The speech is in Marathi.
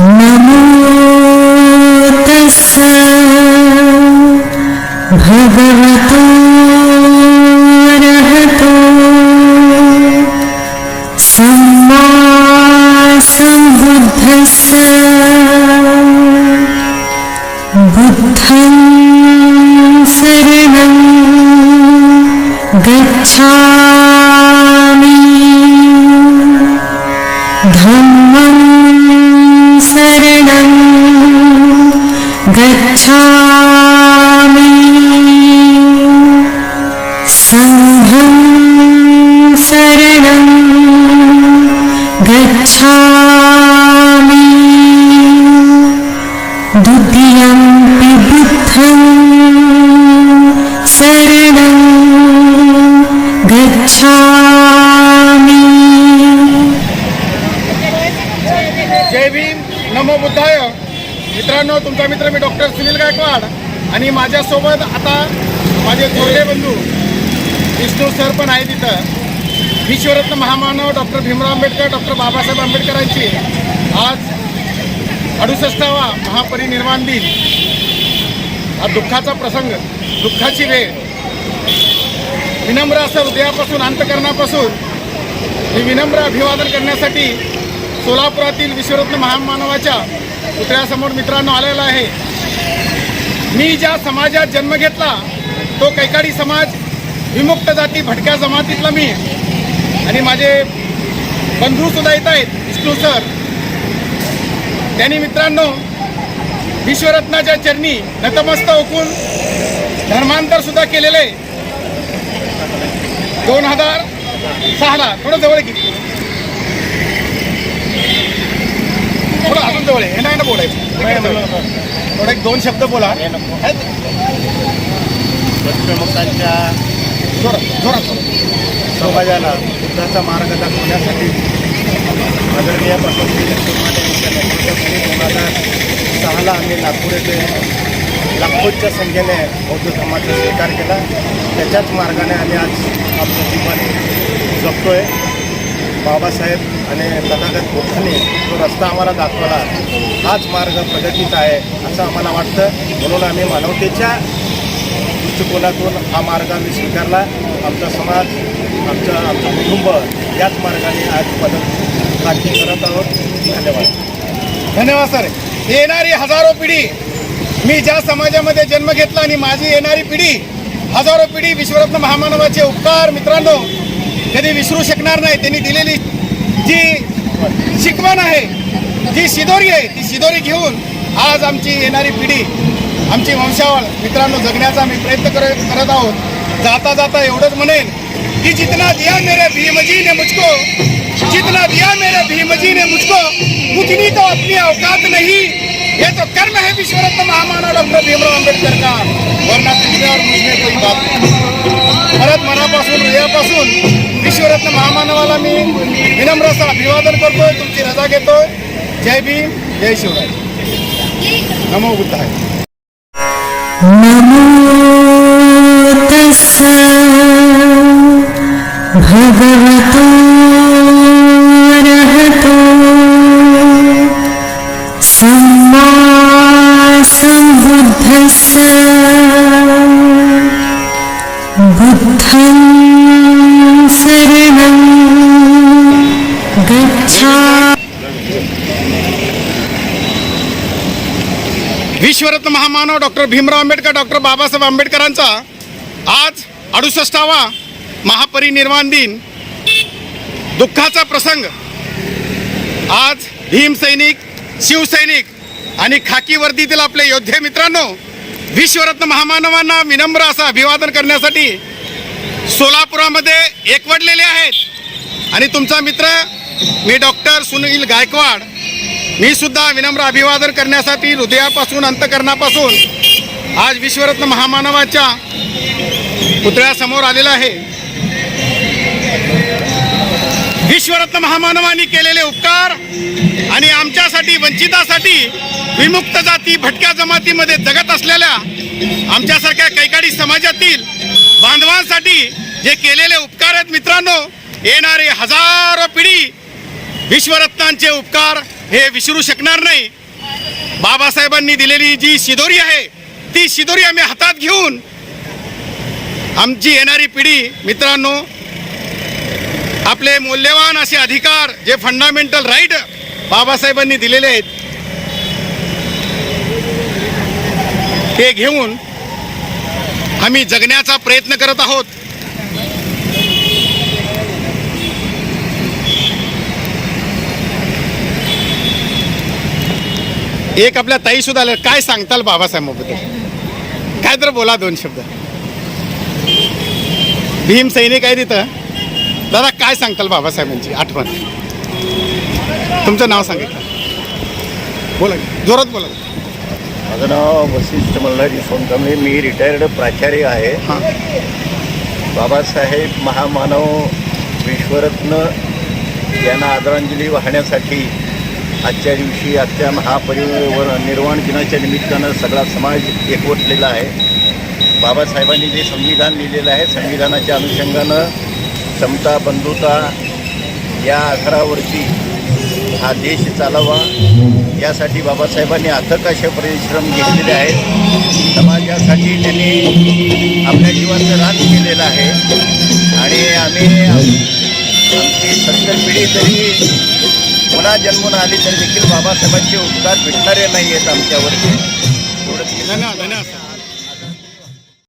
नमो भगवतो रहतो सम्मा सम्बुद्धस्स बुद्धं सङ्घं शरणं गच्छामि। द्वितीयं बुद्धं शरणं गच्छामि। जय भीम नमो बुद्धाय। मित्रांनो तुमचा मित्र मी डॉक्टर सुनील गायकवाड आणि माझ्यासोबत आता माझे थोरले बंधू विष्णू सर पण आहे तिथं. विश्वरत्न महामानव डॉक्टर भीमराव आंबेडकर डॉक्टर बाबासाहेब आंबेडकरांची आज अडुसष्टावा महापरिनिर्वाण दिन. हा दुःखाचा प्रसंग दुःखाची वेळ. विनम्र असं हृदयापासून अंतकरणापासून मी विनम्र अभिवादन करण्यासाठी सोलापुरातील विश्वरत्न महामानवाच्या पुतळ्यासमोर मित्रांनो आलेला आहे. मी ज्या समाजात जन्म घेतला तो कैकाडी समाज विमुक्त जाती भटक्या जमातीतला मी. आणि माझे बंधू सुद्धा येत आहेत विष्णू सर. त्यांनी मित्रांनो विश्वरत्नाच्या चरणी नतमस्त ओकून धर्मांतर सुद्धा केलेले. दोन हजार सहाला थोडं जवळ घे. थोडं अजून जवळ आहे. हे नाही ना बोलायचं थोडं एक दोन शब्द बोला? प्रमुखांच्या. समाजाला बुद्धाचा मार्ग दाखवण्यासाठी आदरणीय निर्माणे दोन हजार सहाला आम्ही नागपूर येथे लाखोच्या संख्येने बौद्ध धर्माचा स्वीकार केला. त्याच्याच मार्गाने आम्ही आज आपलं जीवन आहे बाबासाहेब आणि तथागत बुद्धांनी जो रस्ता आम्हाला दाखवला हाच मार्ग प्रगतीचा आहे असं आम्हाला वाटतं. म्हणून आम्ही मानवतेच्या दृष्टिकोनातून हा मार्ग आम्ही स्वीकारला. आमचा समाज आमचं आमचं कुटुंब याच मार्गाने आज मदत काठी करत आहोत. धन्यवाद. धन्यवाद सर. येणारी हजारो पिढी मी ज्या समाजामध्ये जन्म घेतला आणि माझी येणारी पिढी हजारो पिढी विश्वरत्न महामानवाचे उपकार मित्रांनो कधी विसरू शकणार नाही. त्यांनी दिलेली जी शिकवण आहे जी शिदोरी आहे ती शिदोरी घेऊन आज आमची येणारी पिढी आमची वंशावळ मित्रांनो जगण्याचा आम्ही प्रयत्न करत करत आहोत. जाता जाता एवढंच म्हणेन की जितना दिया मेरे भीमजी ने मुझको जितना दिया मेरे भीमजी ने मुझको उतनी तो अपनी औकात नहीं। ये तो कर्म है विश्वरत्न महामानव डॉक्टर भीमराव आंबेडकर का। वरना तुझे और मुझमें कोई बात परत मनापासून हृदयापासून विश्वरत्न महामानवाला मी विनम्र असं अभिवादन करतोय तुमची रजा घेतोय. जय भीम जय शिवराय. नमो बुद्धाय. नमो तस्स भगवतो विश्वरत्न महामानव डॉक्टर भीमराव आंबेडकर डॉक्टर बाबासाहेब आंबेडकरांचा आज अडुसष्टावा महापरिनिर्वाण दिन. दुःखाचा प्रसंग. आज भीमसैनिक शिवसैनिक आणि खाकी वर्दीतील आपले योद्धे मित्रांनो विश्वरत्न महामानवांना विनम्र असं अभिवादन करण्यासाठी सोलापुरामध्ये एकवडलेले आहेत. आणि तुमचा मित्र मी डॉक्टर सुनील गायकवाड मी सुद्धा विनम्र अभिवादन करण्यासाठी हृदयापासून अंतकरणापासून आज विश्वरत्न महामानवाच्या पुतळ्यासमोर आलेला आहे. विश्वरत्न महामानवाने केलेले उपकार आणि आमच्यासाठी वंचितासाठी विमुक्त जाती भटक्या जमातीमध्ये जगत असलेल्या आमच्यासारख्या कैकाडी समाजातील बांधवांसाठी जे केलेले उपकार आहेत मित्रांनो येणारे हजारो पिढी विश्वरत्नांचे उपकार हे विसरू शकणार नाही. बाबासाहेबांनी दिलेली जी शिदोरी आहे ती शिदोरी आम्ही हातात घेऊन आमची येणारी पिढी मित्रांनो आपले मौल्यवान असे अधिकार जे फंडामेंटल राईट बाबासाहेबांनी दिलेले आहेत ते घेऊन आम्ही जगण्याचा प्रयत्न करत आहोत. एक आपल्या ताई सुद्धा आल्या काय सांगताल बाबासाहेबांबद्दल काय तर बोला दोन शब्द. भीम सैनिक आहे तिथं. दादा काय सांगताल बाबासाहेबांची आठवण? तुमचं नाव सांगितलं बोला जोरात बोला. माझं नाव वशिष्ठ मल्हारी सोनकांबळे. मी रिटायर्ड प्राचार्य आहे. हां. बाबासाहेब महामानव विश्वरत्न यांना आदरांजली वाहण्यासाठी आजच्या दिवशी आजच्या महापरिवर निर्वाण दिनाच्या निमित्तानं सगळा समाज एकवटलेला आहे. बाबासाहेबांनी जे संविधान लिहिलेलं आहे संविधानाच्या अनुषंगानं समता बंधुता या आधारावरती हा देश चालावा. यासाठी बाबासाहेबांनी अथक असे परिश्रम घेतलेले आहेत. समाजासाठी त्यांनी आपल्या जीवाचं रान केलेलं आहे. आणि आम्ही आमची सत्तर पिढी तरी पुन्हा जन्मून आली तरी देखील बाबासाहेबांचे उपकार भेटणारे नाही आहेत आमच्यावरती. धन्यवाद धन्यवाद